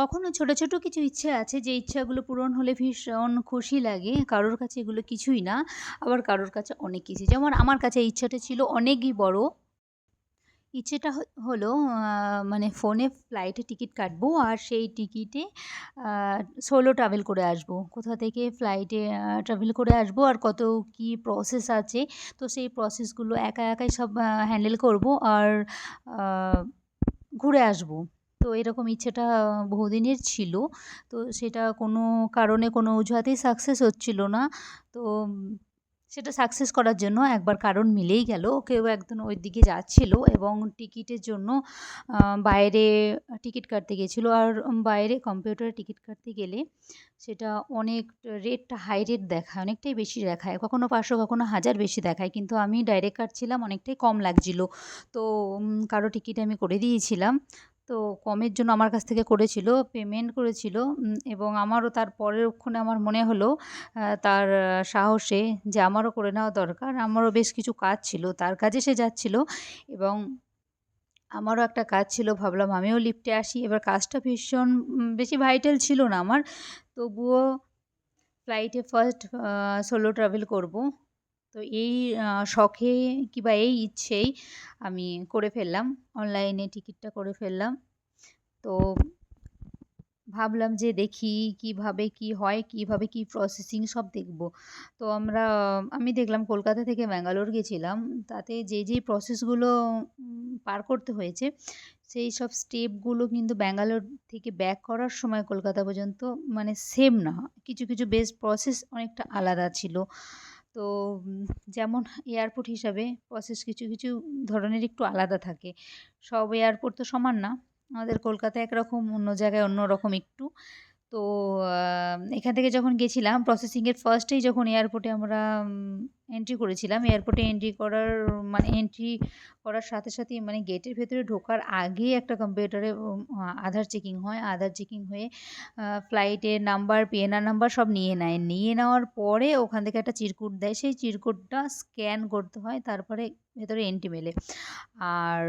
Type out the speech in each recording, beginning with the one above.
কখনো ছোট, ছোট কিছু ইচ্ছে আছে যে ইচ্ছাগুলো পূরণ হলে ভীষণ খুশি লাগে। কারোর কাছে এগুলো কিছুই না। আবার কারোর কাছে অনেক কিছু। যেমন আমার কাছে ইচ্ছাটা ছিল অনেকই বড়। ইচ্ছেটা হলো মানে ফোনে ফ্লাইটে টিকিট কাটবো আর সেই টিকিটে সোলো ট্রাভেল করে আসব। কোথা থেকে ফ্লাইটে ট্রাভেল করে আসব আর কত কি প্রসেস আছে। তো সেই প্রসেসগুলো একা একাই সব হ্যান্ডেল করব আর ঘুরে আসব। তো এরকম ইচ্ছেটা বহুদিনের ছিল। তো সেটা কোনো কারণে কোনো অজুহাতেই সাকসেস হচ্ছিল না। তো সেটা সাকসেস করার জন্য একবার কারণ মিলেই গেল। কেউ একজন ওই দিকে যাচ্ছিল এবং টিকিটের জন্য বাইরে টিকিট কাটতে গেছিল। আর বাইরে কম্পিউটারে টিকিট কাটতে গেলে সেটা অনেক রেটটা হাই রেট দেখায়, অনেকটাই বেশি দেখায়। কখনো ৫০০ কখনো হাজার বেশি দেখায়। কিন্তু আমি ডাইরেক্ট কাটছিলাম অনেকটাই কম লাগছিল। তো কারও টিকিট আমি করে দিয়েছিলাম। তো কমের জন্য আমার কাছ থেকে করেছিল, পেমেন্ট করেছিল এবং আমারও তার পরেরক্ষণে আমার মনে হলো তার সাহসে যে আমারও করে নেওয়া দরকার। আমারও বেশ কিছু কাজ ছিল। তার কাজে সে যাচ্ছিল এবং আমারও একটা কাজ ছিল। ভাবলাম আমিও লিফটে আসি। এবার কাজটা ভীষণ বেশি ভাইটাল ছিল না আমার। তবুও ফ্লাইটে ফার্স্ট সোলো ট্রাভেল করব। তো এই শখে কিংবা এই ইচ্ছেই আমি করে ফেললাম। অনলাইনে টিকিটটা করে ফেললাম। তো ভাবলাম যে দেখি কীভাবে কি হয়, কীভাবে কি প্রসেসিং সব দেখব। তো আমরা আমি দেখলাম কলকাতা থেকে ব্যাঙ্গালোর গেছিলাম। তাতে যে, যে প্রসেসগুলো পার করতে হয়েছে সেই সব স্টেপগুলো কিন্তু ব্যাঙ্গালোর থেকে ব্যাক করার সময় কলকাতা পর্যন্ত মানে সেম না। কিছু, কিছু বেস প্রসেস অনেকটা আলাদা ছিল। তো যেমন এয়ারপোর্ট হিসাবে প্রসেস কিছু, কিছু ধরনের একটু আলাদা থাকে। সব এয়ারপোর্ট তো সমান না। আমাদের কলকাতায় একরকম, অন্য জায়গায় অন্যরকম একটু। তো এখান থেকে যখন গেছিলাম প্রসেসিংয়ের ফার্স্টেই যখন এয়ারপোর্টে আমরা এন্ট্রি করেছিলাম, এয়ারপোর্টে এন্ট্রি করার মানে এন্ট্রি করার সাথে, সাথেই মানে গেটের ভেতরে ঢোকার আগেই একটা কম্পিউটারে আধার চেকিং হয়। আধার চেকিং হয়ে ফ্লাইটের নাম্বার, পিএনআর নাম্বার সব নিয়ে নেয়। নিয়ে নেওয়ার পরে ওখান থেকে একটা চিরকুট দেয়। সেই চিরকুটটা স্ক্যান করতে হয়। তারপরে ভেতরে এন্ট্রি মেলে। আর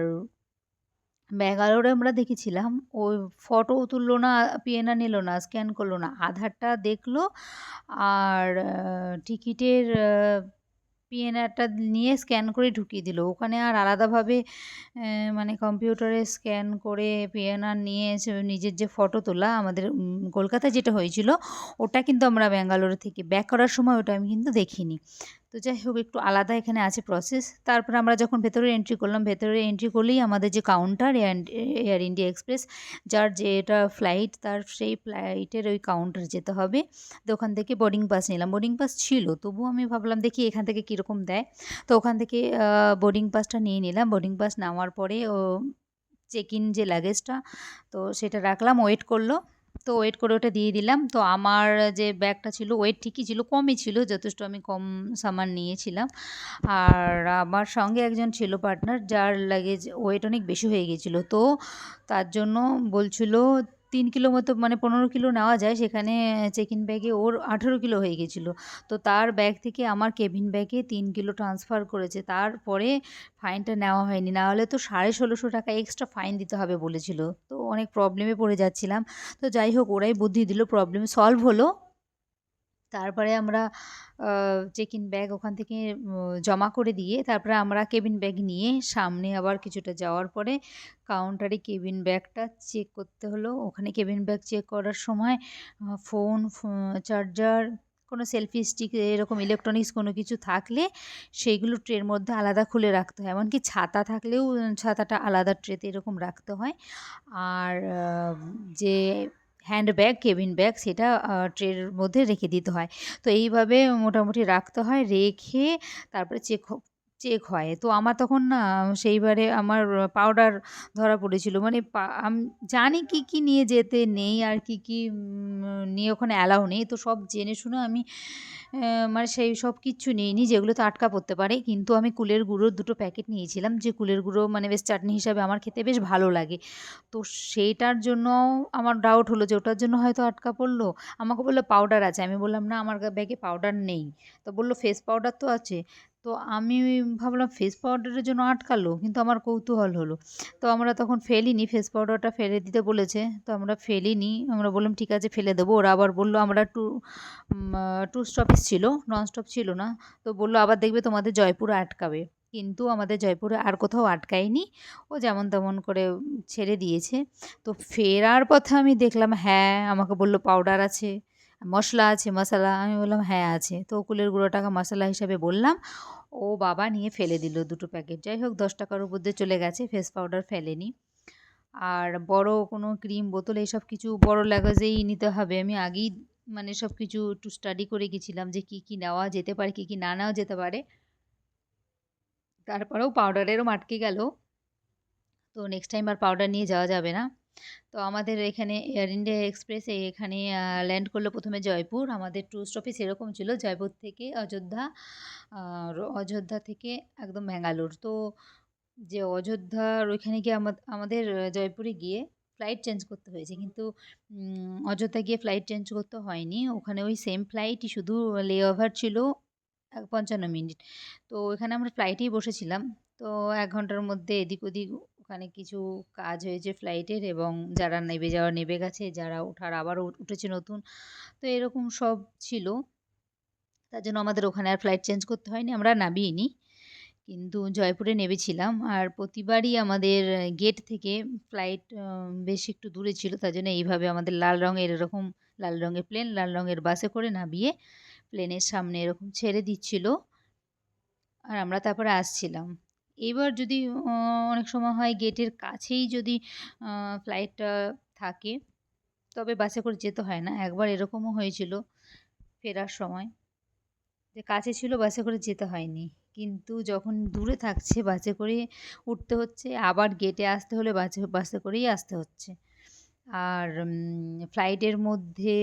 ব্যাঙ্গালোরে আমরা দেখেছিলাম ওই ফটো তুললো না, পিএনআর নিল না, স্ক্যান করল না। আধারটা দেখল আর টিকিটের পিএনআরটা নিয়ে স্ক্যান করে ঢুকিয়ে দিল। ওখানে আর আলাদাভাবে মানে কম্পিউটারে স্ক্যান করে পিএনআর নিয়ে নিজের যে ফটো তোলা আমাদের কলকাতায় যেটা হয়েছিল ওটা কিন্তু আমরা ব্যাঙ্গালোর থেকে ব্যাক করার সময় ওটা আমি কিন্তু দেখিনি। তো যাই হোক একটু আলাদা এখানে আছে প্রসেস। তারপরে আমরা যখন ভেতরে এন্ট্রি করলাম, ভেতরে এন্ট্রি করলেই আমাদের যে কাউন্টার এয়ার ইন্ডিয়া এক্সপ্রেস যার যেটা ফ্লাইট তার সেই ফ্লাইটের ওই কাউন্টার যেতে হবে। তো ওখান থেকে বোর্ডিং পাস নিলাম। বোর্ডিং পাস ছিল। তবুও আমি ভাবলাম দেখি এখান থেকে কীরকম দেয়। তো ওখান থেকে বোর্ডিং পাসটা নিয়ে নিলাম। বোর্ডিং পাস নেওয়ার পরে ও চেক ইন যে লাগেজটা তো সেটা রাখলাম, ওয়েট করল। তো ওয়েট করে ওটা দিয়ে দিলাম। তো আমার যে ব্যাগটা ছিল ওয়েট ঠিকই ছিল, কমই ছিল যথেষ্ট আমি কম সামান নিয়েছিলাম। আর আমার সঙ্গে একজন ছিল পার্টনার যার লাগেজ ওয়েট অনেক বেশি হয়ে গিয়েছিল। তো তার জন্য বলছিল ৩ কিলো মতো মানে ১৫ কিলো নেওয়া যায় সেখানে চেক ইন ব্যাগে ওর ১৮ কিলো হয়ে গেছিল তো তার ব্যাগ থেকে আমার কেবিন ব্যাগে তিন কিলো ট্রান্সফার করেছে। তারপরে ফাইনটা নেওয়া হয়নি। না হলে তো ৳১৬৫০ এক্সট্রা ফাইন দিতে হবে বলেছিল। তো অনেক প্রবলেমে পড়ে যাচ্ছিলাম। তো যাই হোক ওরাই বুদ্ধি দিল, প্রবলেম সলভ হলো। তারপরে আমরা চেক ইন ব্যাগ ওখান থেকে জমা করে দিয়ে তারপরে আমরা কেবিন ব্যাগ নিয়ে সামনে আবার কিছুটা যাওয়ার পরে কাউন্টারে কেবিন ব্যাগটা চেক করতে হলো। ওখানে কেবিন ব্যাগ চেক করার সময় ফোন, চার্জার, কোনো সেলফি স্টিক এরকম ইলেকট্রনিক্স কোনো কিছু থাকলে সেইগুলো ট্রের মধ্যে আলাদা খুলে রাখতে হয়। এমনকি ছাতা থাকলেও ছাতাটা আলাদা ট্রেতে এরকম রাখতে হয়। আর আ যে হ্যান্ডব্যাগ, কেবিন ব্যাগ সেটা ট্রের মধ্যে রেখে দিতে হয়। তো এইভাবে মোটামুটি রাখতে হয়। রেখে তারপরে চেক চেক হয়। তো আমার তখন না সেইবারে আমার পাউডার ধরা পড়েছিল। মানে আমি জানি কি কি নিয়ে যেতে নেই আর কি কি নিয়ে ওখানে অ্যালাউ নেই। তো সব জেনে শুনে আমি মানে সেই সব কিচ্ছু নিইনি যেগুলোতে আটকা পড়তে পারে। কিন্তু আমি কুলের গুঁড়োর দুটো প্যাকেট নিয়েছিলাম। যে কুলের গুঁড়ো মানে বেশ চাটনি হিসাবে আমার খেতে বেশ ভালো লাগে। তো সেইটার জন্য আমার ডাউট হলো যে ওটার জন্য হয়তো আটকা পড়ল আমাকে বলল পাউডার আছে। আমি বললাম, "না আমার ব্যাগে পাউডার নেই।" তো বলল "ফেস পাউডার তো আছে।" তো আমি ভাবলাম ফেস পাউডারের জন্য আটকালো, কিন্তু আমার কৌতূহল হলো। তো আমরা তখন ফেলিনি ফেস পাউডারটা ফেলে দিতে বলেছে। তো আমরা ফেলিনি, আমরা বললাম, ঠিক আছে, ফেলে দেবো। ওরা আবার বলল, আমরা টু টু স্টপেজ ছিল নন স্টপ ছিল না। তো বলল, আবার দেখবে তোমাদের জয়পুরে আটকাবে। কিন্তু আমাদের জয়পুরে আর কোথাও আটকায়নি। ও যেমন তেমন করে ছেড়ে দিয়েছে। তো ফেরার পথে আমি দেখলাম হ্যাঁ আমাকে বলল পাউডার আছে। মশলা আছে, মশলা। আমি বললাম হ্যাঁ আছে। তো কুলের গুঁড়ো টাকা মশলা হিসাবে বললাম। ও বাবা নিয়ে ফেলে দিল দুটো প্যাকেট। যাই হোক, দশ টাকার উপর দিয়ে চলে গেছে, ফেস পাউডার ফেলেনি। আর বড় কোনো ক্রিম, বোতল এইসব কিছু, বড় ল্যাগেজেই নিতে হবে। আমি আগেই মানে সব কিছু একটু স্টাডি করে গেছিলাম যে কী কী নেওয়া যেতে পারে, কী কী না নেওয়া যেতে পারে। তারপরেও পাউডারেরও আটকে গেল। তো নেক্সট টাইম আর পাউডার নিয়ে যাওয়া যাবে না। তো আমাদের এখানে এয়ার ইন্ডিয়া এক্সপ্রেস এখানে ল্যান্ড করল প্রথমে জয়পুর। আমাদের টু স্টপেজ এরকম ছিল, জয়পুর থেকে অযোধ্যা অযোধ্যা থেকে একদম ব্যাঙ্গালোর। তো যে অযোধ্যার ওইখানে গিয়ে আমাদের জয়পুরে গিয়ে ফ্লাইট চেঞ্জ করতে হয়েছে। কিন্তু অযোধ্যা গিয়ে ফ্লাইট চেঞ্জ করতে হয়নি। ওখানে ওই সেম ফ্লাইটই শুধু লে ওভার ছিল পঞ্চান্ন মিনিট। তো ওখানে আমরা ফ্লাইটেই বসেছিলাম। তো এক ঘণ্টার মধ্যে এদিক ওদিক ওখানে কিছু কাজ হয়েছে ফ্লাইটের এবং যারা নেবে যাওয়া নেবে গেছে, যারা ওঠার আবার উঠেছে নতুন। তো এরকম সব ছিল। তার জন্য আমাদের ওখানে আর ফ্লাইট চেঞ্জ করতে হয়নি, আমরা নামিয়ে কিন্তু জয়পুরে নেমেছিলাম। আর প্রতিবারই আমাদের গেট থেকে ফ্লাইট বেশ একটু দূরে ছিল, তার জন্য এইভাবে আমাদের লাল রঙের এরকম, লাল রঙের প্লেন, লাল রঙের বাসে করে নামিয়ে প্লেনের সামনে এরকম ছেড়ে দিচ্ছিল। আর আমরা তারপরে আসছিলাম। এবার যদি অনেক সময় হয় গেটের কাছেই যদি ফ্লাইটটা থাকে, তবে বাসে করে যেতে হয় না। একবার এরকমও হয়েছিল ফেরার সময় যে কাছে ছিল বাসে করে যেতে হয়নি। কিন্তু যখন দূরে থাকছে বাসে করে উঠতে হচ্ছে, আবার গেটে আসতে হলে বাসে বাসে করেই আসতে হচ্ছে। আর ফ্লাইটের মধ্যে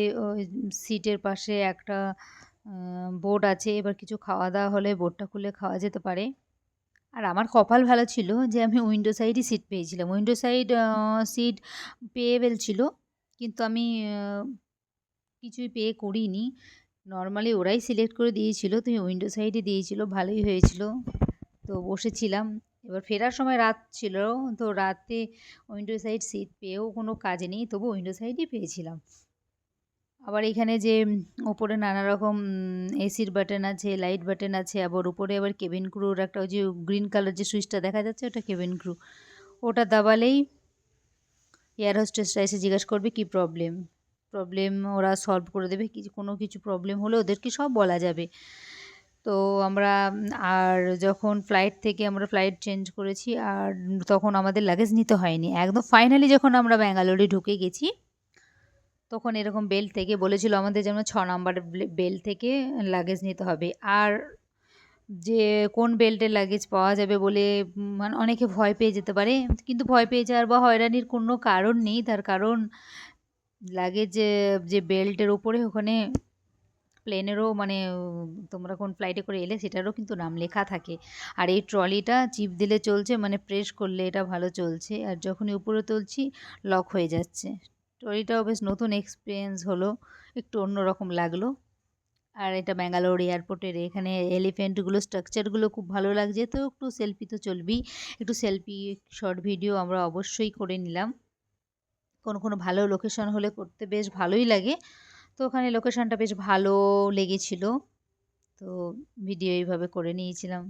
সিটের পাশে একটা বোর্ড আছে, এবার কিছু খাওয়া দাওয়া হলে বোর্ডটা খুলে খাওয়া যেতে পারে। আর আমার কপাল ভালো ছিল যে আমি উইন্ডো সাইডই সিট পেয়েছিলাম। উইন্ডো সাইড সিট পেয়েবেল ছিল, কিন্তু আমি কিছুই পে করিনি। নর্মালি ওরাই সিলেক্ট করে দিয়েছিল তুমি উইন্ডো সাইডে দিয়েছিল, ভালোই হয়েছিল। তো বসেছিলাম। এবার ফেরার সময় রাত ছিল, তো রাতে উইন্ডো সাইড সিট পেয়েও কোনো কাজ নেই তবু উইন্ডো সাইডই পেয়েছিলাম। আবার এখানে যে ওপরে নানা রকম এসির বাটন আছে লাইট বাটন আছে, আবার উপরে আবার কেবিন ক্রুর একটা ওই যে গ্রিন কালার যে সুইচটা দেখা যাচ্ছে ওটা কেবিন ক্রু ওটা দাবালেই এয়ার হোস্টেসরা এসে জিজ্ঞাসা করবে, কী প্রবলেম প্রবলেম ওরা সলভ করে দেবে কিছু কোনো কিছু প্রবলেম হলে ওদেরকে সব বলা যাবে। তো আমরা, আর যখন ফ্লাইট থেকে আমরা ফ্লাইট চেঞ্জ করেছি, আর তখন আমাদের লাগেজ নিতে হয়নি। একদম ফাইনালি যখন আমরা ব্যাঙ্গালোরে ঢুকে গেছি তখন এরকম বেল্ট থেকে বলেছিল আমাদের যেমন ছ নাম্বার বেল্ট থেকে লাগেজ নিতে হবে। আর যে কোন বেল্টের লাগেজ পাওয়া যাবে বলে মানে অনেকে ভয় পেয়ে যেতে পারে। কিন্তু ভয় পেয়ে যাওয়ার বা হয়রানির কোনো কারণ নেই। তার কারণ লাগেজ যে বেল্টের ওপরে ওখানে প্লেনেরও মানে তোমরা কোন ফ্লাইটে করে এলে সেটারও কিন্তু নাম লেখা থাকে। আর এই ট্রলিটা চিপ দিলে চলছে মানে প্রেস করলে এটা ভালো চলছে। আর যখনই উপরে তুলছি, লক হয়ে যাচ্ছে। ট্রলিটাও বেশ নতুন এক্সপিরিয়েন্স হলো, একটু অন্যরকম লাগল। আর এটা ব্যাঙ্গালোর এয়ারপোর্টের এখানে এলিফেন্টগুলো স্ট্রাকচারগুলো খুব ভালো লাগছে। তো একটু সেলফি তো চলবেই, একটু সেলফি শর্ট ভিডিও আমরা অবশ্যই করে নিলাম। কোনো কোনো ভালো লোকেশন হলে করতে বেশ ভালোই লাগে। তো ওখানে লোকেশনটা বেশ ভালো লেগেছিলো। তো ভিডিও এইভাবে করে নিয়েছিলাম।